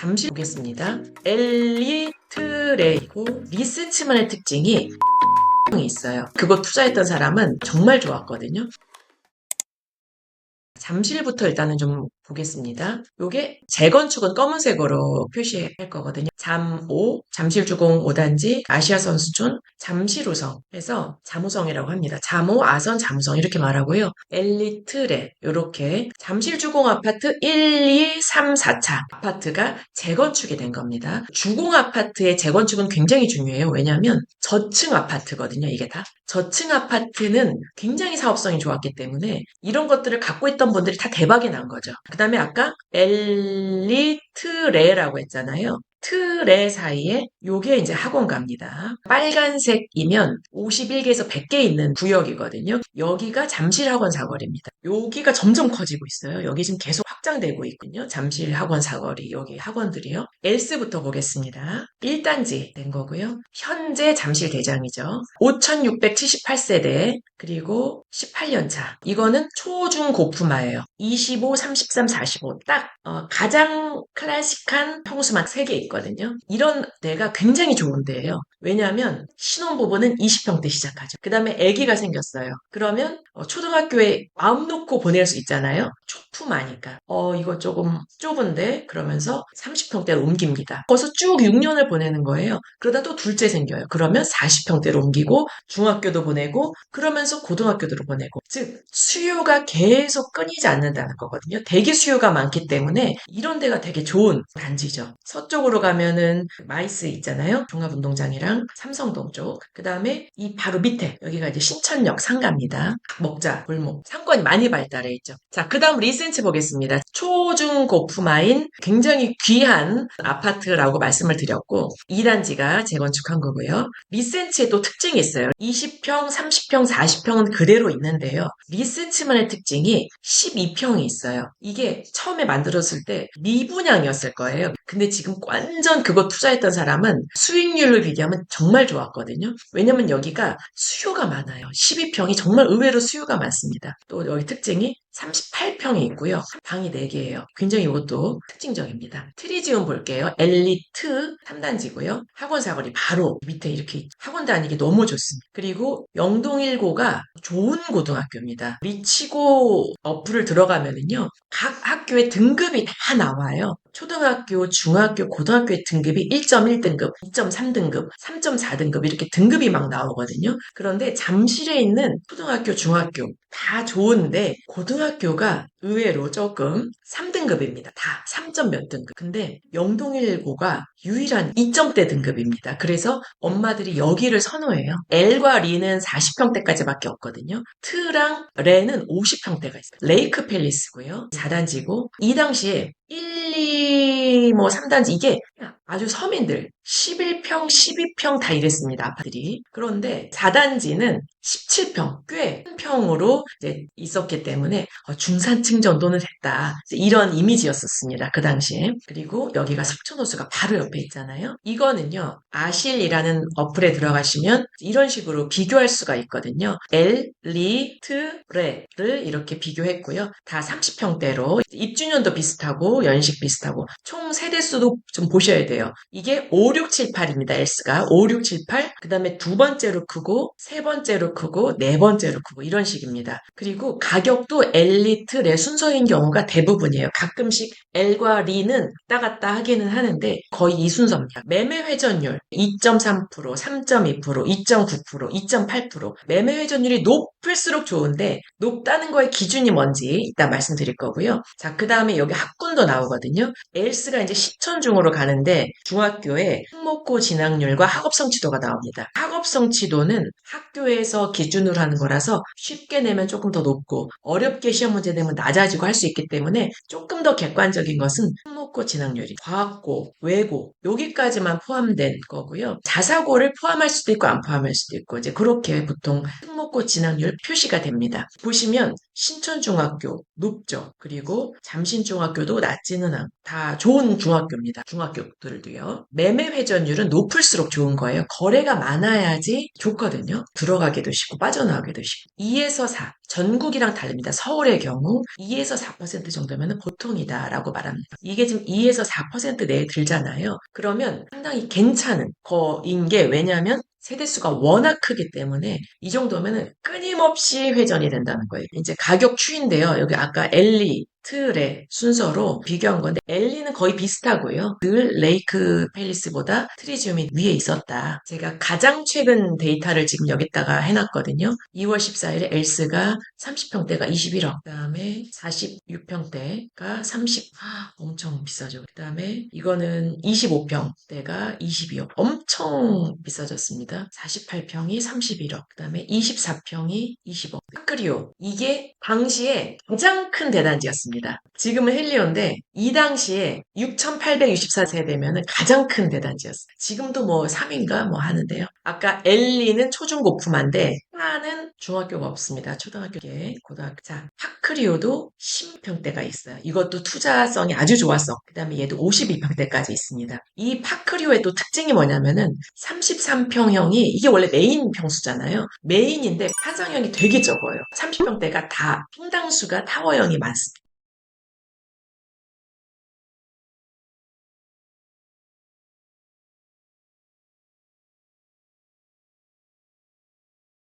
잠시 보겠습니다. 엘리트레이고 리세치만의 특징이 이 있어요. 그거 투자했던 사람은 정말 좋았거든요. 잠실부터 일단은 좀 보겠습니다. 요게 재건축은 검은색으로 표시할 거거든요. 잠5, 잠실주공 5단지, 아시아 선수촌, 잠실우성에서 잠우성이라고 합니다. 잠오, 아선, 잠우성 이렇게 말하고요. 엘리트레 요렇게 잠실주공 아파트 1, 2, 3, 4차 아파트가 재건축이 된 겁니다. 주공 아파트의 재건축은 굉장히 중요해요. 왜냐하면 저층 아파트거든요. 이게 다. 저층 아파트는 굉장히 사업성이 좋았기 때문에 이런 것들을 갖고 있던 분들이 다 대박이 난 거죠. 그 다음에 아까 엘리트레라고 했잖아요. 트레 사이에 요게 이제 학원가입니다. 빨간색이면 51개에서 100개 있는 구역이거든요. 여기가 잠실 학원 사거리입니다. 여기가 점점 커지고 있어요. 여기 지금 계속 확장되고 있군요. 잠실 학원 사거리 여기 학원들이요. 엘스부터 보겠습니다. 1단지 된 거고요. 현재 잠실 대장이죠. 5678세대 그리고 18년차. 이거는 초중 고품화예요. 25, 33, 45. 딱 어, 가장 클래식한 평수만 3개 있거든요. 이런 데가 굉장히 좋은 데예요. 왜냐하면 신혼부부는 20평대 시작하죠. 그 다음에 아기가 생겼어요. 그러면 어, 초등학교에 마음 놓고 보낼 수 있잖아요. 초품하니까. 어 이거 조금 좁은데 그러면서 30평대로 옮깁니다. 거기서 쭉 6년을 보내는 거예요. 그러다 또 둘째 생겨요. 그러면 40평대로 옮기고 중학교도 보내고 그러면서 고등학교도 보내고 즉 수요가 계속 끊이지 않는다는 거거든요. 대기 수요가 많기 때문에 이런 데가 되게 좋은 단지죠. 서쪽으로 가면은 마이스 있잖아요. 종합운동장이랑 삼성동 쪽. 그 다음에 이 바로 밑에 여기가 이제 신천역 상가입니다. 먹자 골목 상권이 많이 발달해 있죠. 자, 그 다음 리센츠 보겠습니다. 초중 고품화인 굉장히 귀한 아파트라고 말씀을 드렸고 2단지가 재건축한 거고요. 리센츠에 또 특징이 있어요. 20평, 30평, 40평은 그대로 있는데요. 리센츠만의 특징이 12평이 있어요. 이게 처음에 만들었을 때 미분양이었을 거예요. 근데 지금 완전 그거 투자했던 사람은 수익률을 비교하면 정말 좋았거든요. 왜냐면 여기가 수요가 많아요. 12평이 정말 의외로 수요가 많습니다. 또 여기 특징이 38평이 있고요. 방이 4개예요. 굉장히 이것도 특징적입니다. 트리지움 볼게요. 엘리트 3단지고요. 학원 사거리 바로 밑에 이렇게 학원 다니기 너무 좋습니다. 그리고 영동일고가 좋은 고등학교입니다. 리치고 어플을 들어가면은요. 각 학교의 등급이 다 나와요. 초등학교, 중학교, 고등학교의 등급이 1.1등급, 2.3등급, 3.4등급 이렇게 등급이 막 나오거든요. 그런데 잠실에 있는 초등학교, 중학교 다 좋은데 고등학교 가 의외로 조금 3등급입니다. 다 3점 몇 등급. 근데 영동일고가 유일한 2점대 등급입니다. 그래서 엄마들이 여기를 선호해요. L과 리는 40평대까지밖에 없거든요. 트랑 레는 50평대가 있어요. 레이크 팰리스고요. 4단지고 이 당시에 1, 2, 뭐 3단지 이게 아주 서민들 11평, 12평 다 이랬습니다. 아파들이. 그런데 4단지는 17평, 꽤 큰 평으로 있었기 때문에 어, 중산층 정도는 됐다. 이런 이미지였었습니다. 그 당시에. 그리고 여기가 석촌호수가 바로 옆에 있잖아요. 이거는요. 아실이라는 어플에 들어가시면 이런 식으로 비교할 수가 있거든요. L, 리, 트, 레를 이렇게 비교했고요. 다 30평대로 입주년도 비슷하고 연식 비슷하고 총 세대수도 좀 보셔야 돼요. 이게 5, 6, 7, 8입니다. S가 5, 6, 7, 8. 그 다음에 두 번째로 크고 세 번째로 크고 네 번째로 크고 이런 식입니다. 그리고 가격도 엘리트 내 순서인 경우가 대부분이에요. 가끔씩 L과 리는 왔다 갔다 하기는 하는데 거의 이 순서입니다. 매매 회전율 2.3%, 3.2%, 2.9%, 2.8% 매매 회전율이 높을수록 좋은데 높다는 거의 기준이 뭔지 이따 말씀드릴 거고요. 자, 그 다음에 여기 학군도 나오거든요. 엘스가 이제 시천중으로 가는데 중학교에 학목고 진학률과 학업 성취도가 나옵니다. 학업 성취도는 학교에서 기준으로 하는 거라서 쉽게 내면 조금 더 높고 어렵게 시험 문제 내면 낮아지고 할 수 있기 때문에 조금 더 객관적인 것은 학목고 진학률이 과학고, 외고 여기까지만 포함된 거고요. 자사고를 포함할 수도 있고 안 포함할 수도 있고 이제 그렇게 보통 특목고 진학률 표시가 됩니다. 보시면 신천중학교 높죠. 그리고 잠신중학교도 낮지는 않고 다 좋은 중학교입니다. 중학교들 은 건물들도요. 매매 회전율은 높을수록 좋은 거예요. 거래가 많아야지 좋거든요. 들어가기도 쉽고 빠져나오기도 쉽고. 2에서 4. 전국이랑 다릅니다. 서울의 경우 2에서 4% 정도면 보통이다라고 말합니다. 이게 지금 2에서 4% 내에 들잖아요. 그러면 상당히 괜찮은 거인 게 왜냐하면 세대수가 워낙 크기 때문에 이 정도면은 끊임없이 회전이 된다는 거예요. 이제 가격 추인데요. 여기 아까 엘리, 틀의 순서로 비교한 건데 엘리는 거의 비슷하고요. 늘 레이크 팰리스보다 트리지움이 위에 있었다. 제가 가장 최근 데이터를 지금 여기다가 해놨거든요. 2월 14일에 엘스가 30평대가 21억, 그 다음에 46평대가 30, 아, 엄청 비싸죠. 그 다음에 이거는 25평대가 22억, 엄청 비싸졌습니다. 48평이 31억, 그 다음에 24평이 20억. 파크리오, 이게 당시에 가장 큰 대단지였습니다. 지금은 헬리오인데 이 당시에 6,864세대면 가장 큰 대단지였어요. 지금도 뭐 3인가 뭐 하는데요. 아까 엘리는 초중고품화인데 하는 중학교가 없습니다. 초등학교에 고등학교. 자, 파크리오도 10평대가 있어요. 이것도 투자성이 아주 좋았어. 그 다음에 얘도 52평대까지 있습니다. 이 파크리오의 또 특징이 뭐냐면은 33평형이 이게 원래 메인 평수잖아요. 메인인데 파장형이 되게 적어요. 30평대가 다 평당수가 타워형이 많습니다.